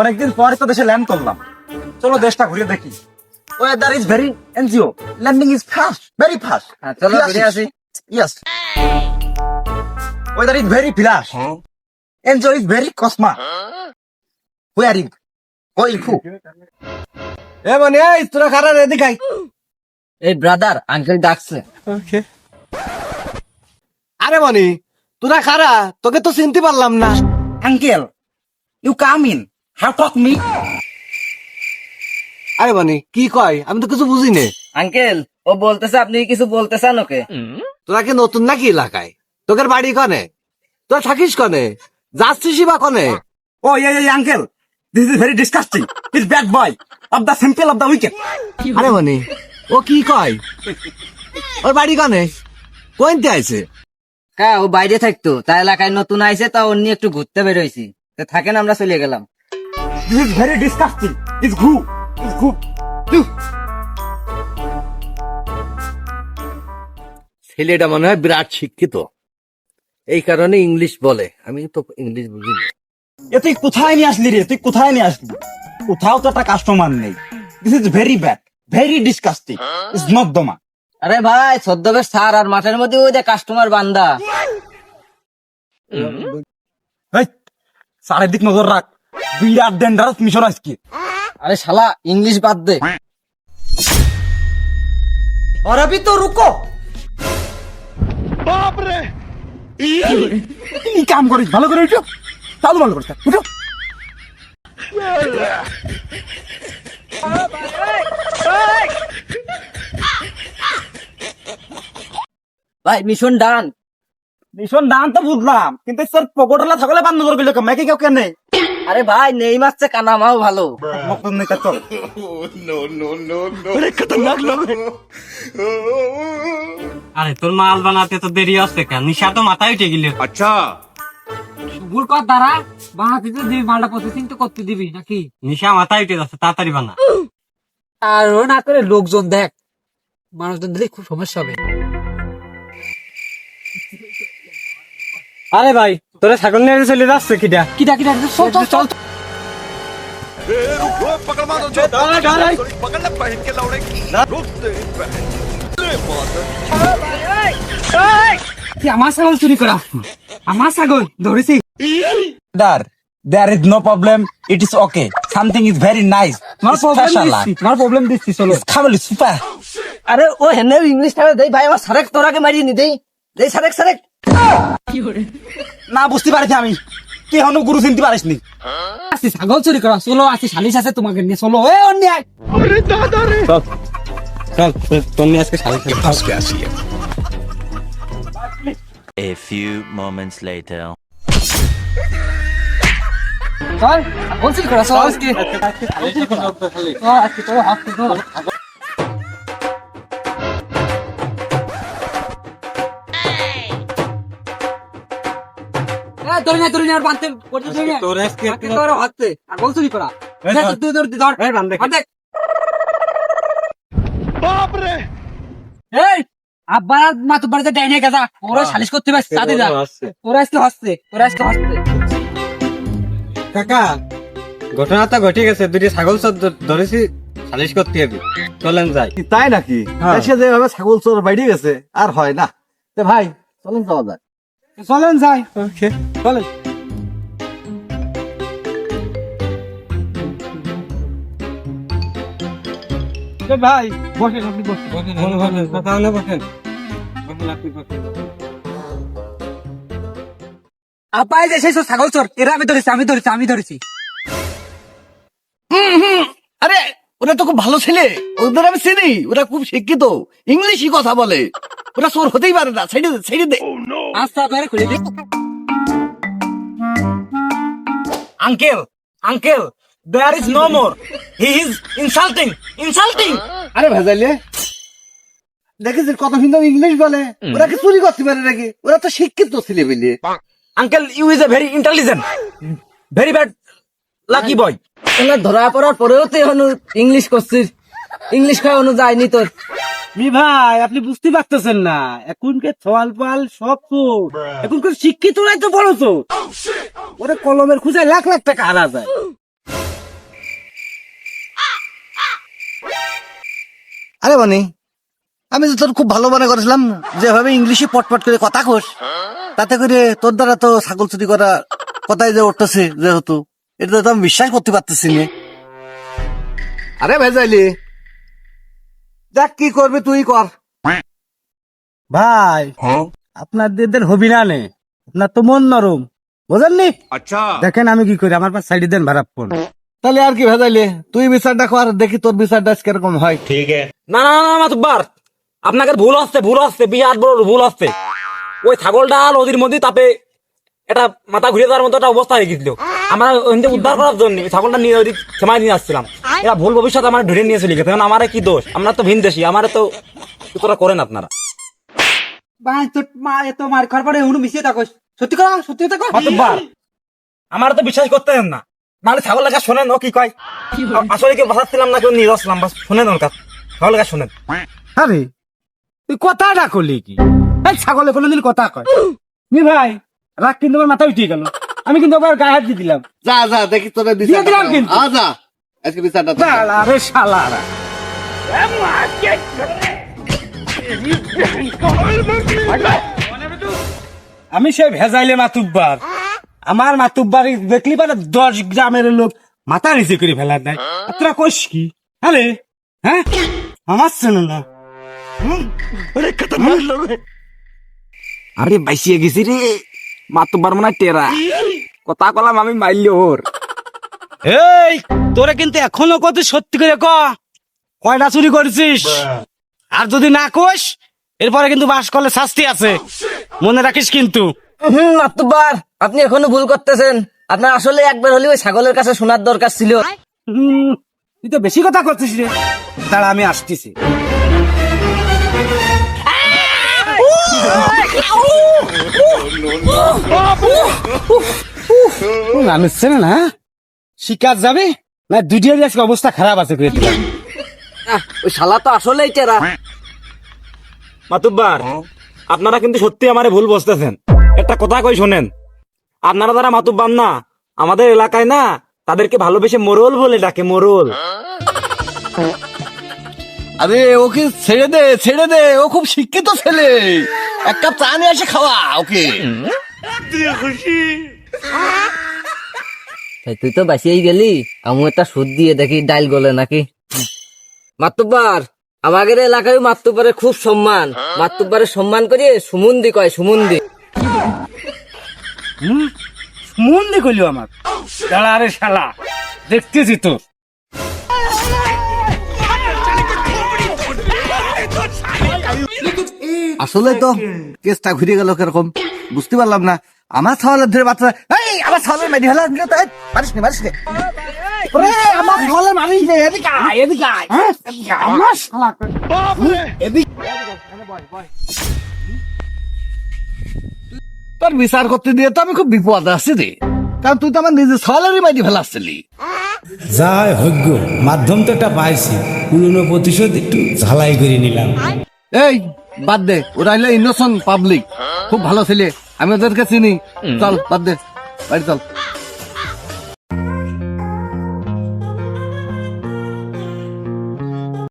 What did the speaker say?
অনেকদিন পরে তো দেশে ল্যান্ড করলাম। চলো দেশটা ঘুরে দেখি। Weather is very NGO landing is fast very fast হ্যাঁ, চলো ঘুরে আসি। Yes weather is very flush NGO is very কসমা ওয়ারিং ওই খু এ মানে এই তোরা খারা রেডি খাই এই ব্রাদার আঙ্কেল ডাকছে। ওকে আরে মানে তোরা খারা তোকে তো চিনতে পারলাম না। Uncle you come in how talk me আরে মানে কি কয়? আমি তো কিছু বুঝি নে আঙ্কেল ও বলতেছে আপনি কিছু বলতে চান ওকে। তোরা কি নতুন নাকি এলাকায়? তোদের বাড়ি কনে? তোরা থাকিস কনে? যাচ্ছিস বা কনে? ও uncle this is very disgusting is bad boy of the simple of the wicket আরে মানে ও কি কয়? ওর বাড়ি কনে? কোনতে আছে কা ও বাইরে থাকতো তার এলাকায় নতুন আইছে তা ওর নিয়ে একটু ঘুরতে বেরোইছি। তো থাকেন আমরা চলে গেলাম। This is very disgusting is ঘু ইজ ঘু ছেলেটা মনে হয় বিরাট শিক্ষিত। এই কারণে ইংলিশ বলে। আমি তো ইংলিশ বুঝি না এ তুই কোথায় নিয়ে আসলি রে? তুই কোথায় নিয়ে আসলি? কোথাও তো একটা কাস্টমার নেই। This is very bad very disgusting is নর্দমা আরে ভাই সদ্যবেশ সার আর মাঠের মধ্যে ওই যে কাস্টমার বান্দা। এই সাড়ে দিক নজর রাখ। বিরাট ডেঞ্জারাস মিশন আজকে আরে শালা ইংলিশ বাদ দে और अभी तो रुको बाप रे কাম করিস ভালো করে উঠো চালু ভালো করে উঠো ভাই মিশন ডান মিশন দাম তো বুঝলাম কিন্তু স্যার পকোটলা থাকলে বান্ধ করে গেলে মেকে কেউ কেন? আরে ভাই নেই মারছে কানামাও ভালো। মকন নেই চল। আরে তোর মাল বানাতে তো দেরি আসছে কেন? নিশা তো মাথায় উঠে গেল। ভুল কর দ্বারা বানাতে তো দিবি মালটা প্রসেসিং তো করতে দিবি নাকি? নিশা মাথায় উঠে যাচ্ছে তাড়াতাড়ি বানা। আর ও না করে লোকজন দেখ মানুষজন দিলে খুব সমস্যা হবে। আরে ভাই তোরা ছাগল নিয়ে চলে যাচ্ছে কিটা কিটা কিটা চল চল চল। আমার ছাগল চুরি করা। আমার ছাগল ধরেছি। দার there is no problem. It is okay. Something is very nice. তোমার প্রবলেম দিচ্ছি তোমার প্রবলেম দিচ্ছি চলো। খাবলি সুপার আরে ও হেনে ইংলিশ দেই ভাই আমার সারেক তোরাকে মারিয়ে নি দেই। দেই সারেক সারেক না বুঝতে পারছি আমি। তুই এখনও গুরু চিনতে পারিস নি আসছি ছাগল চুরি করা চলো আসছি সালিশ আছে তোমাকে নিয়ে চলো এ অন্যায়। চল চল তোর নিয়ে আজকে সাড়ে A few moments later. চল ছাগল করা চল আজকে। আজকে তোর হাতে ধর। ধরে নে, ধরে নে, আর বাঁধতে, পড়তে ধরে নে। তোর আজকে আজকে তোর হাতে, ছাগল চুরি করা। এই নে, ধর। তুই ধর, ধর। এই বান্ধ দেখি। হাত দে। এই, আব্বার আর মাতুর বাড়িতে ডাইনে গেছা ওরা সালিশ করতে পারছে তাদের ওরা আজকে হসছে ওরা আজকে হসছে কাকা ঘটনা তো ঘটে গেছে দুটি ছাগল চোর ধরেছি সালিশ করতে হবে চলেন যাই তাই নাকি সে যেভাবে ছাগল চোর বাইরে গেছে আর হয় না তে ভাই চলুন যাওয়া যাক চলেন যাই। ওকে চলেন। ভাই বসেন আপনি বসেন। বসেন কথা হলে বসেন বসেন। আপনি বসেন। আপাই যে সেই সব ছাগল চোর এরা আমি ধরেছি আমি ধরেছি আমি ধরেছি। আরে ওরা তো খুব ভালো ছেলে ওদের আমি চিনি ওরা খুব শিক্ষিত। ইংলিশই কথা বলে। ওরা চোর হতেই পারে না ছেড়ে দে ছেড়ে দে। আস্তে আপনারা খুলে দিই uncle uncle there is no more. He is insulting insulting. আরে ভেজাইলে দেখেছি কত সুন্দর ইংলিশ বলে? ওরা কি চুরি করতে পারে নাকি? ওরা তো শিক্ষিত ছেলে uncle you is a very intelligent very bad lucky boy. এলা ধরা পড়ার পরেও তো এখন ইংলিশ করছিস। ইংলিশ খাওয়া অনু যায়নি তোর। মি ভাই আপনি বুঝতে পারতেছেন না। এখনকার থল পাল সব চোর এখনকার শিক্ষিতরাই তো বলো তো ওরা কলমের খুঁজায় লাখ লাখ টাকা হারা যায়। আরে বনি আমি তো তোর খুব ভালো মনে করেছিলাম যেভাবে ইংলিশে পটপট করে কথা কোস তাতে করে তোর দ্বারা তো ছাগল চুরি করা কথাই যে উঠতেছে যেহেতু। এটা তো আমি বিশ্বাস করতে পারতেছি না। আরে ভেজাইলি দেখ কি করবি তুই কর। ভাই আপনাদের হবি না নে। আপনার তো মন নরম। বুঝলেননি আচ্ছা। দেখেন আমি কি করি আমার পাশ সাইড দেন ভাড়া ফোন। তাহলে আর কি ভেজাইলে? তুই বিচারটা কর দেখি তোর বিচারটা কীরকম হয়। ঠিক না না না মাতুব্বার। আপনাকে ভুল আসছে ভুল আসছে বিরাট বড় ভুল আসছে ওই ছাগলটা নদীর মধ্যে তাপে এটা মাথা ঘুরে যাওয়ার মতো একটা অবস্থা হয়ে গেছিল। আমরা ওইদিকে উদ্ধার করার জন্য ছাগলটা নিয়ে ওই সেমাই নিয়ে আসছিলাম। এরা ভুল ভবিষ্যৎ আমার ধরে নিয়ে চলে গেছে। কারণ আমার কি দোষ? আমরা তো ভিন দেশি আমার তো তোরা করেন আপনারা? ভাই তোর মা এত মার খাওয়ার পরে উনি মিশিয়ে থাকো সত্যি কথা সত্যি কথা কর আমার তো বিশ্বাস করতে দেন না। নাহলে ছাগল লাগা শোনেন ও কি কয়? আসলে কি না কেউ? নিয়ে আসলাম বাস শোনেন ওর কাছে। ছাগল লাগা শোনেন। আরে তুই কথাটা করলি কি? এই ছাগলে কোনোদিন কথা কয়। নি ভাই রাগ কিন্তু আমার মাথা উঠিয়ে গেল। আমি কিন্তু আবার গায়ে হাত দিয়ে দিলাম। যা যা দেখি তোর দিয়ে দিলাম কিন্তু। আ যা আজকে বিচারটা তো। শালা রে শালারা। আমি সে ভেজাইলে মাতুব্বার। আমার মাতুব্বার দেখলি পারে দশ গ্রামের লোক মাথা নিচে করে ফেলার নাই। তোরা কোষ কি? আরে হ্যাঁ? আমার শোনো না। আরে বাইসিয়ে গেছি রে। মাতুব্বার মনে হয় টেরা কথা কলাম আমি মাইলি ওর এই তোরা কিন্তু এখনও কত সত্যি করে ক কয়টা চুরি করেছিস আর যদি না কোষ এরপরে কিন্তু বাস করলে শাস্তি আছে মনে রাখিস কিন্তু হুম মাতুব্বার আপনি এখনও ভুল করতেছেন আপনার আসলে একবার হলে ওই ছাগলের কাছে শোনার দরকার ছিল হুম, তুই তো বেশি কথা করছিস রে দাঁড়া আমি আসতেছি না না শিকার যাবে না দুটিয়ার আজকে অবস্থা খারাপ আছে করে দিলাম। ওই শালা তো আসলেই টেরা মাতুব্বার আপনারা কিন্তু সত্যি আমারে ভুল বসতেছেন একটা কথা কই শোনেন আপনারা যারা মাতুব্বার না আমাদের এলাকায় না তাদেরকে ভালোবেসে মোরল বলে ডাকে মোরল আরে ওকে ছেড়ে দে ছেড়ে দে ও খুব শিক্ষিত ছেলে এক কাপ চা নিয়ে এসে খাওয়া ওকে এই তুই তো বাঁচিয়েই গেলি। আমি একটা সুদ দিয়ে দেখি ডাইল গলে নাকি। মাতুব্বার আমাদের এলাকায় মাতুব্বারের খুব সম্মান। মাতুব্বারের সম্মান করিয়ে সুমন্দি কয় সুমন্দি। মন দিয়ে করলি আমার? রে শালা দেখতেছি তো। আসলে তো কেসটা ঘুরে গেল কীরকম? বুঝতে পারলাম না। আমার ছাওয়ালের ধরে বাচ্চা এই আমার ছাওয়ালের মেডি হলো। দিলে তো এই, মারিস নে মারিস নে। ওরে, আমার ছাওয়ালের মারিস নে এদিকে আয় এদিকে আয়। হ্যাঁ? আমার শালা। এদিকে তোর বিচার করতে দিয়ে তো আমি খুব বিপদ আছি রে। কারণ তুই তো আমার নিজের ছাওয়ালেরই মাইডি ফেলাচ্ছিলি যাই হগ্য মাধ্যম তো একটা পাইছি। পুরনো প্রতিশোধ একটু ঝালাই করে নিলাম। এই বাদ দে ওরা ইনোসেন্ট পাবলিক খুব ভালো ছেলে। আমি ওদেরকে চিনি। চল বাদ দে। বাড়ি চল।